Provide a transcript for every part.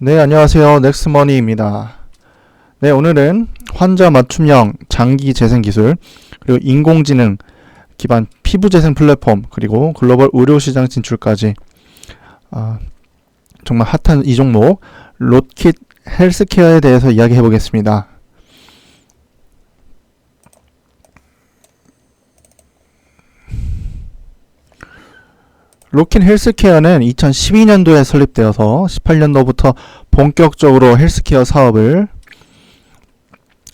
네, 안녕하세요. 넥스머니입니다. 네, 오늘은 환자 맞춤형 장기 재생 기술, 그리고 인공지능 기반 피부 재생 플랫폼, 그리고 글로벌 의료 시장 진출까지 아, 정말 핫한 이 종목 롯킷 헬스케어에 대해서 이야기해 보겠습니다. 로킨 헬스케어는 2012년도에 설립되어서 18년도부터 본격적으로 헬스케어 사업을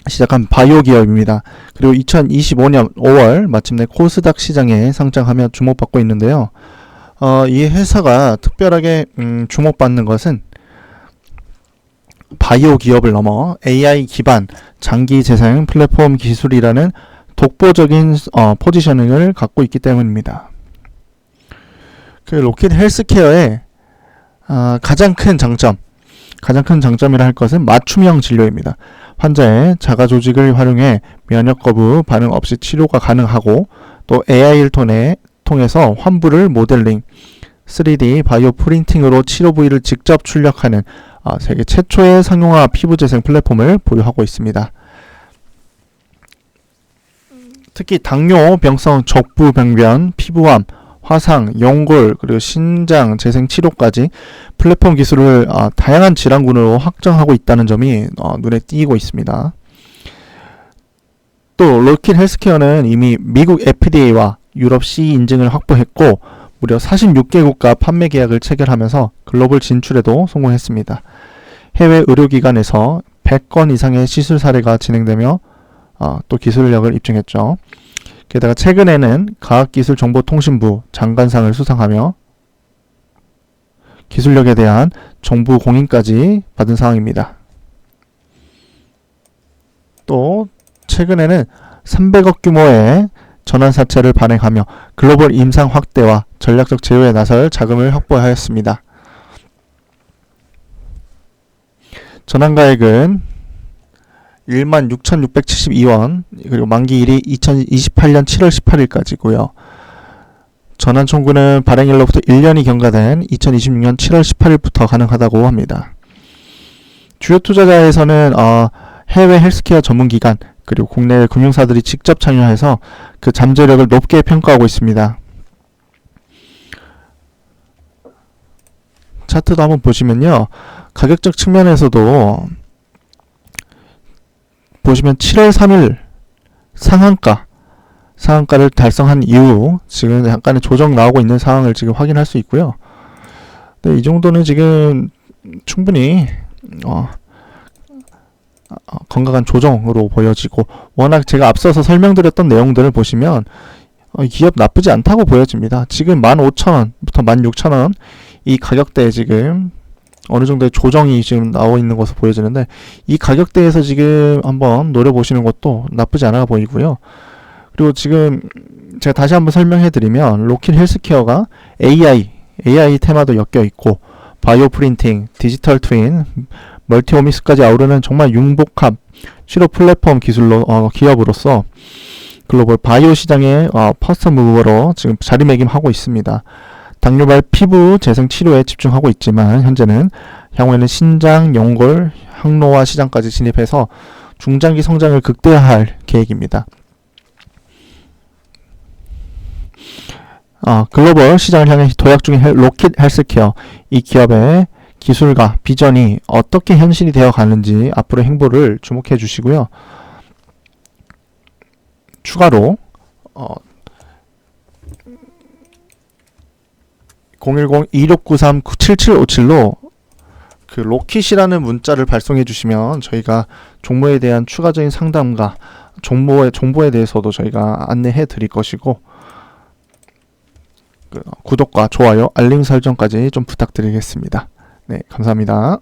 시작한 바이오 기업입니다. 그리고 2025년 5월 마침내 코스닥 시장에 상장하며 주목받고 있는데요. 어, 이 회사가 특별하게 음, 주목받는 것은 바이오 기업을 넘어 AI 기반 장기 재생 플랫폼 기술이라는 독보적인 어, 포지셔닝을 갖고 있기 때문입니다. 그 로켓 헬스케어의 아, 가장 큰 장점, 가장 큰 장점이라 할 것은 맞춤형 진료입니다. 환자의 자가 조직을 활용해 면역 거부 반응 없이 치료가 가능하고 또 AI를 통해 통해서 환부를 모델링, 3D 바이오 프린팅으로 치료 부위를 직접 출력하는 아, 세계 최초의 상용화 피부 재생 플랫폼을 보유하고 있습니다. 특히 당뇨, 병성, 적부 병변, 피부암, 화상, 연골, 그리고 신장 재생 치료까지 플랫폼 기술을 어, 다양한 질환군으로 확정하고 있다는 점이 어, 눈에 띄고 있습니다. 또 로킨 헬스케어는 이미 미국 FDA와 유럽 CE 인증을 확보했고 무려 46개국과 판매 계약을 체결하면서 글로벌 진출에도 성공했습니다. 해외 의료기관에서 100건 이상의 시술 사례가 진행되며 어, 또 기술력을 입증했죠. 게다가 최근에는 과학기술정보통신부 장관상을 수상하며 기술력에 대한 정부 공인까지 받은 상황입니다. 또 최근에는 300억 규모의 전환사채를 발행하며 글로벌 임상 확대와 전략적 제휴에 나설 자금을 확보하였습니다. 전환가액은 1만 6,672원 그리고 만기일이 2028년 7월 18일까지고요. 전환 청구는 발행일로부터 1년이 경과된 2026년 7월 18일부터 가능하다고 합니다. 주요 투자자에서는 어, 해외 헬스케어 전문 기관 그리고 국내 금융사들이 직접 참여해서 그 잠재력을 높게 평가하고 있습니다. 차트도 한번 보시면요. 가격적 측면에서도 보시면 7월 3일 상한가 상한가를 달성한 이후 지금 약간의 조정 나오고 있는 상황을 지금 확인할 수 있고요. 네, 이 정도는 지금 충분히 어, 어, 건강한 조정으로 보여지고 워낙 제가 앞서서 설명드렸던 내용들을 보시면 어, 기업 나쁘지 않다고 보여집니다. 지금 15,000원부터 16,000원 이 가격대에 지금 어느 정도의 조정이 지금 나와 있는 것으로 보여지는데 이 가격대에서 지금 한번 노려보시는 것도 나쁘지 않아 보이고요. 그리고 지금 제가 다시 한번 설명해 드리면 로킨 헬스케어가 AI, AI 테마도 엮여 있고 바이오 프린팅, 디지털 트윈, 멀티오믹스까지 아우르는 정말 융복합 치료 플랫폼 기술로 어, 기업으로서 글로벌 바이오 시장의 어, 퍼스트 무버로 지금 자리매김하고 있습니다. 당뇨발 피부 재생 치료에 집중하고 있지만 현재는 향후에는 신장, 연골, 항노화 시장까지 진입해서 중장기 성장을 극대화할 계획입니다. 아, 글로벌 시장을 향해 도약 중인 헬, 로킷 헬스케어 이 기업의 기술과 비전이 어떻게 현실이 되어 가는지 앞으로 행보를 주목해 주시고요. 추가로 어, 010-2693-7757로 그 로킷이라는 문자를 발송해 주시면 저희가 종목에 대한 추가적인 상담과 정보에, 정보에 대해서도 저희가 안내해 드릴 것이고 그 구독과 좋아요, 알림 설정까지 좀 부탁드리겠습니다. 네, 감사합니다.